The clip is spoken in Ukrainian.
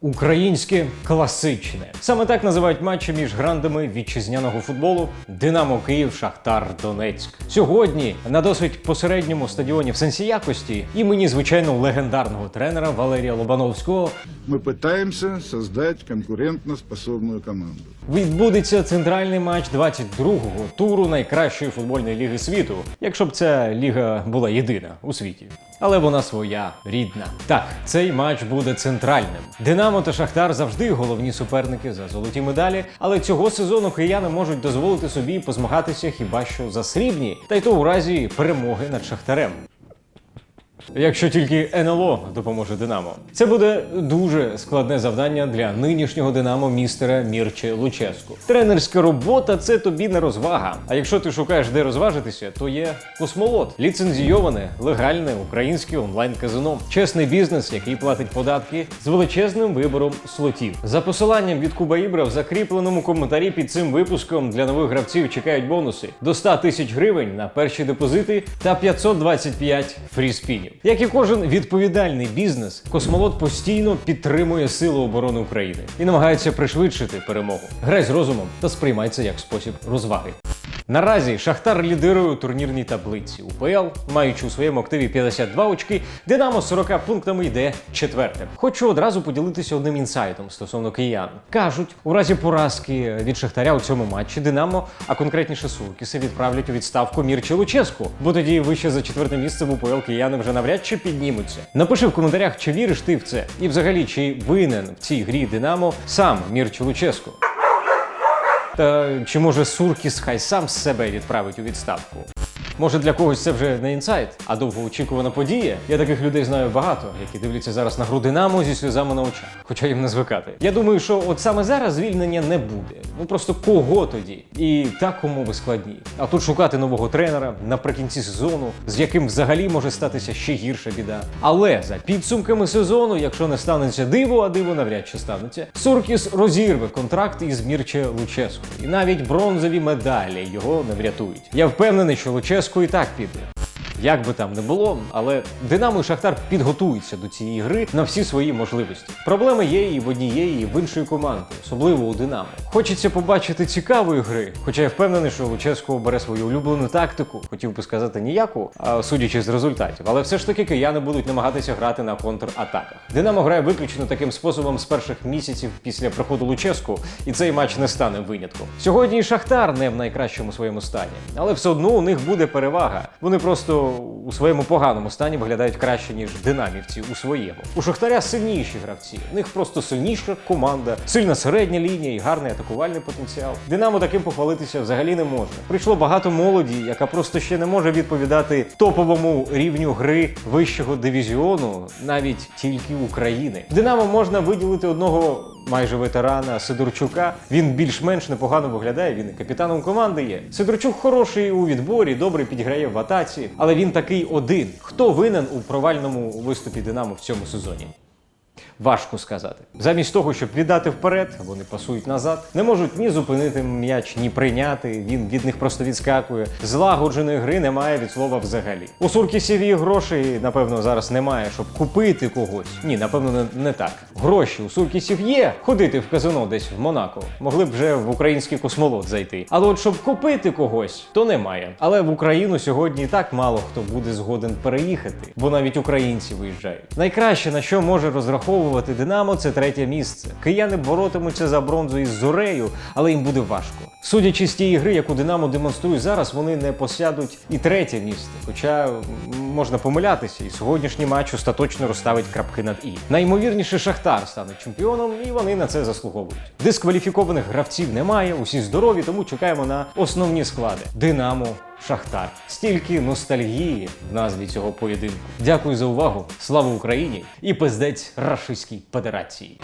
Українське класичне саме так називають матчі між грандами вітчизняного футболу Динамо Київ, Шахтар Донецьк. Сьогодні на досить посередньому стадіоні в сенсі якості імені звичайно легендарного тренера Валерія Лобановського Мы пытаемся создать конкурентоспособную команду. відбудеться центральний матч 22-го туру найкращої футбольної ліги світу, якщо б ця ліга була єдина у світі. Але вона своя, рідна. Так, цей матч буде центральним. Динамо та Шахтар завжди головні суперники за золоті медалі, але цього сезону кияни можуть дозволити собі позмагатися хіба що за срібні, та й то у разі перемоги над Шахтарем. Якщо тільки НЛО допоможе Динамо, це буде дуже складне завдання для нинішнього Динамо містера Мірче Луческу. Тренерська робота це тобі не розвага. А якщо ти шукаєш де розважитися, то є космолот, ліцензійоване, легальне українське онлайн-казино, чесний бізнес, який платить податки з величезним вибором слотів. За посиланням від Куба Ібра в закріпленому коментарі під цим випуском для нових гравців чекають бонуси до 100 тисяч гривень на перші депозити та 525 фріспінів. Як і кожен відповідальний бізнес, космолот постійно підтримує Сили оборони України і намагається пришвидшити перемогу. Грай з розумом та сприймай це як спосіб розваги. Наразі Шахтар лідирує у турнірній таблиці. УПЛ, маючи у своєму активі 52 очки, Динамо з 40 пунктами йде четвертим. Хочу одразу поділитися одним інсайтом стосовно киян. Кажуть, у разі поразки від Шахтаря у цьому матчі Динамо, а конкретніше Суркіси, відправлять у відставку Мірче Луческу, бо тоді вище за четверте місце в УПЛ кияни вже навряд чи піднімуться. Напиши в коментарях, чи віриш ти в це, і взагалі чи винен в цій грі Динамо сам Мірче Луческу. Та чи може Суркіс хай сам себе відправить у відставку? Може для когось це вже не інсайт, а довгоочікувана подія. Я таких людей знаю багато, які дивляться зараз на гру Динамо зі сльозами на очах, хоча їм не звикати. Я думаю, що от саме зараз звільнення не буде. Ну просто кого тоді? І так умови складні. А тут шукати нового тренера наприкінці сезону, з яким взагалі може статися ще гірша біда. Але за підсумками сезону, якщо не станеться диво, а диво навряд чи станеться, Суркіс розірве контракт із Мірче Луческу. І навіть бронзові медалі його не врятують. Я впевнений, що Луческу і так піде. Як би там не було, але Динамо і Шахтар підготуються до цієї гри на всі свої можливості. Проблеми є і в однієї, і в іншої команди, особливо у Динамо. Хочеться побачити цікавої гри, хоча я впевнений, що Луческо бере свою улюблену тактику, хотів би сказати ніяку, судячи з результатів. Але все ж таки кияни будуть намагатися грати на контратаках. Динамо грає виключно таким способом з перших місяців після приходу Луческу, і цей матч не стане винятком. Сьогодні Шахтар не в найкращому своєму стані, але все одно у них буде перевага. Вони просто у своєму поганому стані виглядають краще, ніж динамівці у своєму. У Шахтаря сильніші гравці. У них просто сильніша команда, сильна середня лінія і гарний атакувальний потенціал. Динамо таким похвалитися взагалі не може. Прийшло багато молоді, яка просто ще не може відповідати топовому рівню гри вищого дивізіону, навіть тільки України. Динамо можна виділити одного майже ветерана Сидорчука. Він більш-менш непогано виглядає. Він і капітаном команди є. Сидорчук хороший у відборі, добре підіграє в атаці, але він такий один. Хто винен у провальному виступі Динамо в цьому сезоні? Важко сказати. Замість того, щоб віддати вперед, вони пасують назад, не можуть ні зупинити м'яч, ні прийняти. Він від них просто відскакує. Злагодженої гри немає від слова взагалі. У Суркісів і грошей, напевно, зараз немає, щоб купити когось. Ні, напевно, не, не так. Гроші у Суркісів є. Ходити в казино десь в Монако. Могли б вже в український космолот зайти. Але от щоб купити когось, то немає. Але в Україну сьогодні і так мало хто буде згоден переїхати, бо навіть українці виїжджають. Найкраще на що може розраховувати Динамо, це третє місце. Кияни боротимуться за бронзу із зорею, але їм буде важко. Судячи з тієї гри, яку Динамо демонструє зараз, вони не посядуть і третє місце. Хоча можна помилятися, і сьогоднішній матч остаточно розставить крапки над і. Найімовірніше Шахтар стане чемпіоном, і вони на це заслуговують. Дискваліфікованих гравців немає, усі здорові, тому чекаємо на основні склади: Динамо. Шахтар. Стільки ностальгії в назві цього поєдинку. Дякую за увагу. Слава Україні і пиздець Рашистській Федерації.